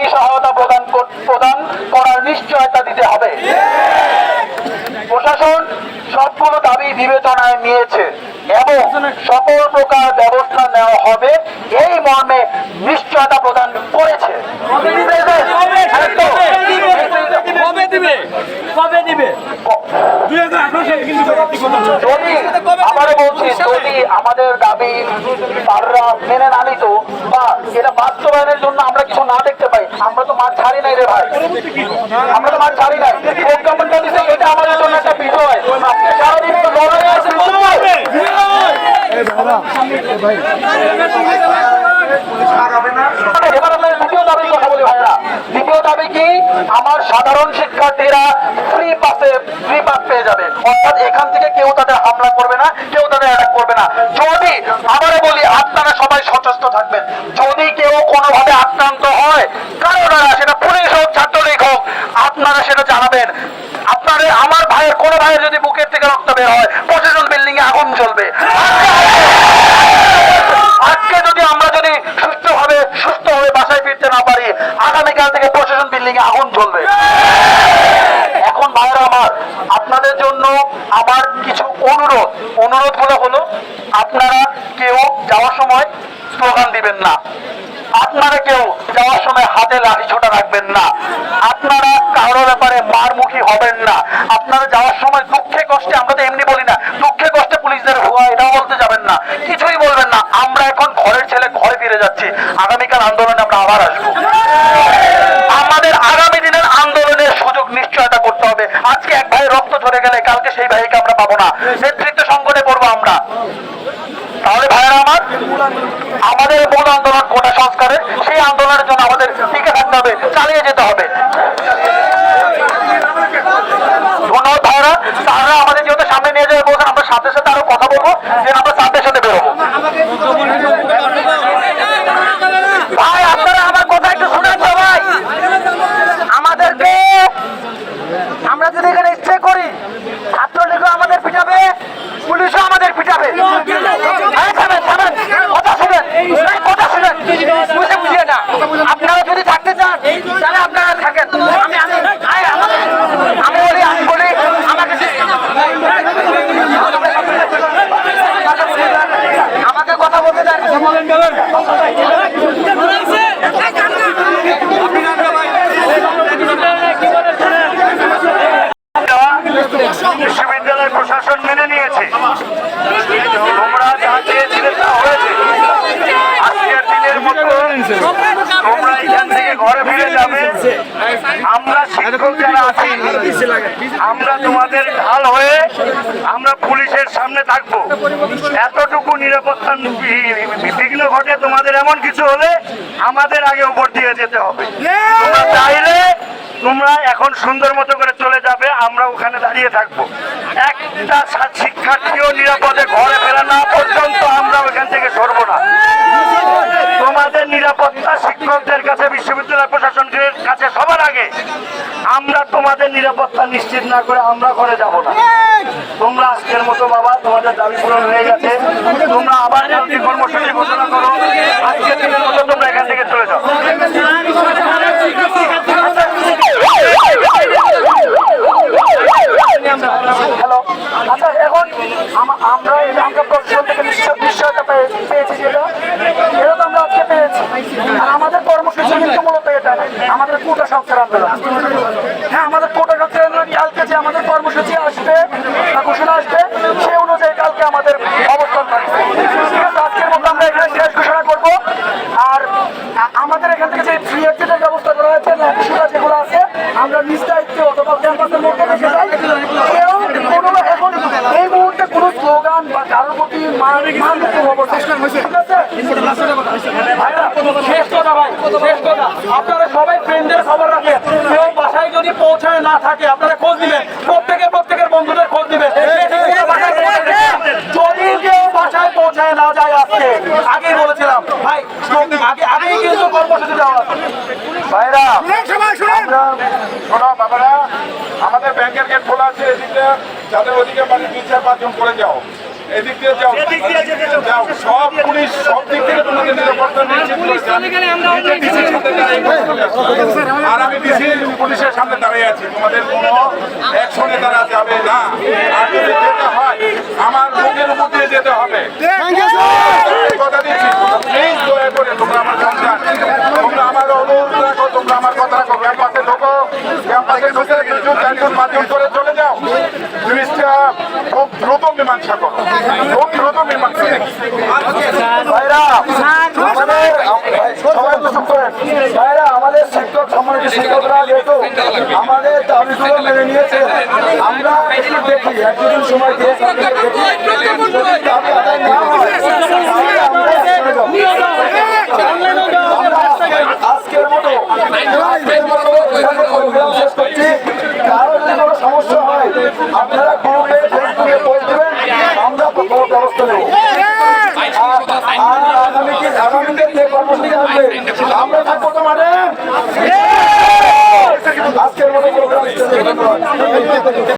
দাবি সহায়তা প্রদান প্রদান করার নিশ্চয়তা দিতে হবে। প্রশাসন সবগুলো দাবি বিবেচনায় নিয়েছে এবং সকল প্রকার ব্যবস্থা নেওয়া হবে। এই মর্মে নিশ্চয়তা প্রদান করেছে। আবারও বলছি যদি আমাদের দাবি তারা মেনে না নিত বা এটা বাস্তবায়নের জন্য আমরা কিছু না দেখতে পাই আমরা তো মাঠ ছাড়ি নাই রে ভাই। আমরা তো মাঠ ছাড়ি নাই। প্রজ্ঞাপনটা দিচ্ছে এটা আমাদের জন্য একটা বিষয় সারাদিন তো লড়াই আছেন এবার আমরা আমার সাধারণ শিক্ষার্থীরা ফ্রি পাসে ফ্রি পাস পেয়ে যাবে। অর্থাৎ এখান থেকে কেউ তাদের হামলা করবে না, কেউ তাদের অ্যাটাক করবে না। যদি আবারও বলি, আপনারা সবাই সচেষ্ট থাকবেন যদি কেউ কোনোভাবে আক্রান্ত হয় কারও দ্বারা সেটা পুলিশ হোক ছাত্রলীগ হোক আপনারা সেটা জানাবেন আপনাদের আমার ভাইয়ের যদি বুকের থেকে রক্ত বের হয় প্রশাসন বিল্ডিং এ আগুন জ্বলবে। আজকে যদি আমরা যদি সুস্থভাবে সুস্থভাবে বাসায় ফিরতে না পারি, আগামীকাল থেকে প্রশাসন বিল্ডিং এ আগুন জ্বলবে। এখন ভাইরা আমার, আপনাদের জন্য আমার কিছু অনুরোধ। অনুরোধগুলো হলো, আপনারা কেউ যাওয়ার সময় স্লোগান দিবেন না। আপনারা কেউ যাওয়ার সময় হাতে লাঠি ছোটা রাখবেন না। আপনারা কারোর ব্যাপারে মারমুখী হবেন না। আপনারা যাওয়ার সময় দুঃখে কষ্টে আমরা তো এমনি বলি না দুঃখে কষ্টে পুলিশদের ভুয়া এটাও বলতে যাবেন না কিছুই বলবেন না আমরা এখন ঘরের ফিরে যাচ্ছি। আগামীকাল আন্দোলনে আমরা আবার আসব। আমাদের আগামী দিনের আন্দোলনের সুযোগ নিশ্চয়তা করতে হবে। আজকে এক ভাই রক্ত ঝরে গেলে কালকে সেই ভাইকে আমরা পাবো না। নেতৃত্ব সংকটে পড়ব আমরা। তাহলে ভাইয়েরা আমার, আমাদের মূল আন্দোলন কোটা সংস্কারে সেই আন্দোলনের জন্য আমাদের টিকে থাকতে হবে, চালিয়ে যেতে হবে। ধন্যবাদ ভাইরা তারা আমাদের যেহেতু সামনে নিয়ে যাবে বলছেন, আমরা সাথে সাথে আরও কথা বলব, যে আমরা সাথে সাথে বেরোবো ভাই আপনারা আমার কথা একটু শুনেন তো ভাই আমাদেরকে আমরা যদি এখানে ইচ্ছে করি ছাত্রলীগও আমাদের পিটাবে পুলিশও আমাদের পিটাবে এই থামেন, থামেন, কথা শুনেন এই কথা শুনেন বুঝে বুঝিয়ে না আপনারা যদি থাকতে চান তাহলে আপনারা থাকেন আমি আমি আয়, আমাকে- আমি বলি আমি বলি আমাকে আমাকে কথা বলতে দেন বিশ্ববিদ্যালয় প্রশাসন মেনে নিয়েছে। তোমরা যা চেয়েছিলে তা হয়েছে। আজকের দিনের মতো তোমরা এখান থেকে ঘরে ফিরে যাবে। আমরা শিক্ষক যারা আছি, আমরা তোমাদের ঢাল হয়ে আমরা পুলিশের সামনে থাকব। এতটুকু নিরাপত্তা বিঘ্ন ঘটে, তোমাদের এমন কিছু হলে আমাদের আগে উপর দিয়ে যেতে হবে। চাইলে তোমরা এখন সুন্দর মতো করে চলে যাবে, আমরা ওখানে দাঁড়িয়ে থাকব। একটা শিক্ষার্থীও নিরাপদে ঘরে ফেরা না পর্যন্ত আমরা ওখান থেকে সরবো না। তোমাদের নিরাপত্তা শিক্ষকদের কাছে, বিশ্ববিদ্যালয় প্রশাসনের কাছে সবার আগে আমরা তোমাদের নিরাপত্তা নিশ্চিত না করে আমরা ঘরে যাব না। মতো বাবা, তোমাদের দাবি পূরণ হয়ে গেছে। তোমরা আবার কালকে কর্মসূচি ঘোষণা করো। আজকের দিনের মতো তোমরা এখান থেকে চলে যাও। আচ্ছা আজকে আমাদের কর্মসূচি কিন্তু মূলত এটা আমাদের কোটা সংস্কার আন্দোলন হ্যাঁ আমাদের কোটা সংস্কার আন্দোলন কালকে যে আমাদের কর্মসূচি আসবে বা ঘোষণা আসবে সেই অনুযায়ী কালকে আমাদের অবস্থান থাকবে ঠিক আছে আজকের মতো আমরা এখানে শেষ ঘোষণা করব আর আ- আমাদের এখান থেকে যে ফ্রি এক্সিটের ব্যবস্থা করা হয়েছে ল্যাপটপগুলো যেগুলো আছে আমরা নিজ দায়িত্বে অথবা ক্যাম্পাসের মধ্যে রেখে যাই। কেউ কোনো এখন এই মুহূর্তে কোনো স্লোগান বা কারোর প্রতি মান ঠিক আছে? ভাইরা, শেষ কথা ভাই শেষ কথা। আপনারা সবাই ফ্রেন্ডের খবর রাখে কেউ বাসায় যদি পৌঁছায় না থাকে আপনারা খোঁজ দিবেন প্রত্যেকে প্রত্যেকের বন্ধুদের খোঁজ দিবেন যদি কেউ বাসায় পৌঁছায় না যায় আজকে। আগেই বলেছিলাম ভাই আগে আগেই কিন্তু কর্মসূচি দেওয়া ভাইরা আমরা বাবারা আমাদের ব্যাংকের গেট খোলা আছে এদিকে যাদের ওদিকে মানে দুই চার পাঁচজন করে যাও। এদিক দিয়ে যাও। এদিক দিয়ে যেতে যাও। সব পুলিশ সব দিক থেকে তোমাদের নিরাপত্তা চলে আসো আর আমি ডিসি পুলিশের সামনে দাঁড়িয়ে আছি। তোমাদের কোনো অ্যাকশনে তারা যাবে না। আর যদি যেতে হয় আমার মুখের উপর দিয়ে যেতে হবে এই কথা দিচ্ছি প্লিজ দয়া করে তোমরা আমার সন্তান তোমরা আমার অনুরোধ রাখো তোমরা আমার কথা রাখো ক্যাম্পাসে ঢোকো ক্যাম্পাসে ঢুকে কিছু চারজন পাঁচজন করে চলে যাও জিনিসটা খুব দ্রুত মীমাংসা করো খুব দ্রুত মীমাংসা। ভাইরা, আমাদের, সবাই। ভাইরা, আমাদের শিক্ষক সম্মানিত শিক্ষকরা যেহেতু আমাদের দাবিগুলো মেনে নিয়েছে, আমরা দেখি এক সময় দিয়ে। যদি দাবি আদায় না হয়, তাহলে আমরা ছেড়ে যাব। আমরা আজকে- আজকের মতো আজকের মতো এখানে প্রোগ্রাম শেষ করছি কারও কোনো সমস্যা হয় আপনারা আমরা কোনো ব্যবস্থা নেব